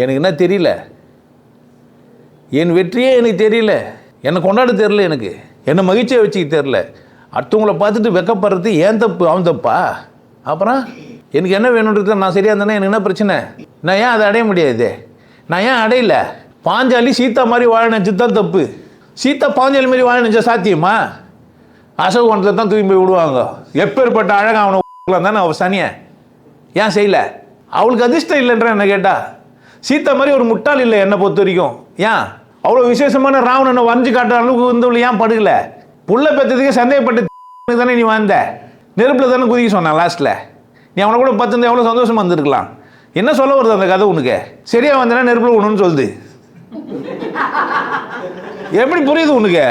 எனக்கு என்ன தெரியல? என் வெற்றியே எனக்கு தெரியல. என்னை கொண்டாட தெரில எனக்கு. என்னை மகிழ்ச்சியை வச்சுக்க தெரில அடுத்தவங்கள பார்த்துட்டு வெக்கப்படுறது ஏன் தப்பு? அவன் தப்பா? அப்புறம் எனக்கு என்ன வேணுன்றது நான் சரியாக இருந்தேன்னா எனக்கு என்ன பிரச்சனை? நான் ஏன் அதை அடைய முடியாது? நான் ஏன் அடையல? பாஞ்சாலி சீதா மாதிரி வாழ நினச்சது தான் தப்பு. சீதா பாஞ்சாலி மாதிரி வாழ நினச்சா சாத்தியமா? அசோகவனத்தில் தான் தூக்கி போய் விடுவாங்க. எப்பேற்பட்ட அழகாக அவனை தானே அவள் சனியை? ஏன் செய்யல? அவளுக்கு அதிர்ஷ்டம் இல்லைன்ற என்ன கேட்டால் சீதா மாதிரி ஒரு முட்டாள் இல்லை என்னை பொறுத்த வரைக்கும். ஏன்? அவ்வளோ விசேஷமான ராவணனை வரைஞ்சு காட்டுற அளவுக்கு வந்து ஏன் படுகல புள்ள பெற்றதுக்கு சந்தேகப்பட்டு தானே நீ வந்த? நெருப்பில் தானே குதிக்க சொன்னான் லாஸ்ட்டில் நீ அவனை கூட பார்த்துருந்து எவ்வளோ சந்தோஷமாக வந்திருக்கலாம் என்ன சொல்ல வருது அந்த கதை உனக்கு? சரியாக வந்தேன்னா நெருப்பில் விடணும்னு சொல்லுது எப்படி புரியுது உனக்கு?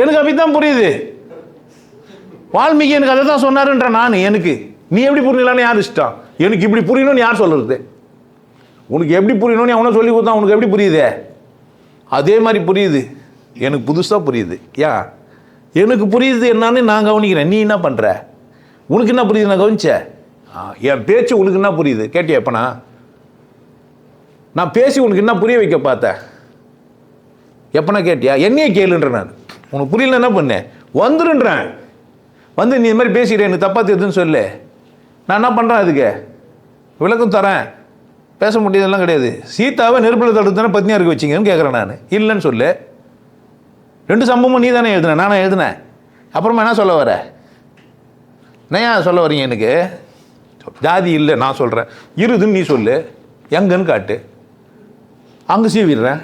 எனக்கு அப்படித்தான் புரியுது. வால்மீகி எனக்கு அதை தான் சொன்னாருன்ற நான் எனக்கு. நீ எப்படி புரியலான்னு யார் இஷ்டம்? எனக்கு இப்படி புரியணும்னு யார் சொல்கிறது உனக்கு எப்படி புரியணும்னு அவனை சொல்லி கொடுத்தா உனக்கு எப்படி புரியுது? அதே மாதிரி புரியுது. எனக்கு புதுசாக புரியுது. ஏன் எனக்கு புரியுது என்னன்னு நான் கவனிக்கிறேன். நீ என்ன பண்ணுற உனக்கு என்ன புரியுது? நான் கவனிச்சேன் ஆ, என் பேச்சு உனக்கு என்ன புரியுது? கேட்டியா எப்பனா நான்? பேசி உனக்கு என்ன புரிய வைக்க பார்த்தேன்? எப்பனா கேட்டியா? என்னையே கேளுன்ற நான். உனக்கு புரியல என்ன பண்ணேன் வந்துருன்றேன். வந்து நீ இது மாதிரி பேசிக்கிறேன் எனக்கு தப்பாக தெரியுதுன்னு சொல்லு. நான் என்ன பண்ணுறேன் அதுக்கு? விளக்கம் தரேன். பேச முடியதெல்லாம் கிடையாது. சீதாவை நெருப்பில் தடுத்தானே பத்னியாக இருக்க வச்சிங்கன்னு கேட்குறேன் நான். இல்லைன்னு சொல்லு. ரெண்டு சம்பவமும் நீ தானே எழுதுன நானே எழுதுனேன். அப்புறமா என்ன சொல்ல வர? என்னையா சொல்ல வரீங்க எனக்கு? ஜாதி இல்லை நான் சொல்கிறேன் இருதுன்னு நீ சொல்லு. எங்கன்னு காட்டு. அங்கே சீவிடுறேன்.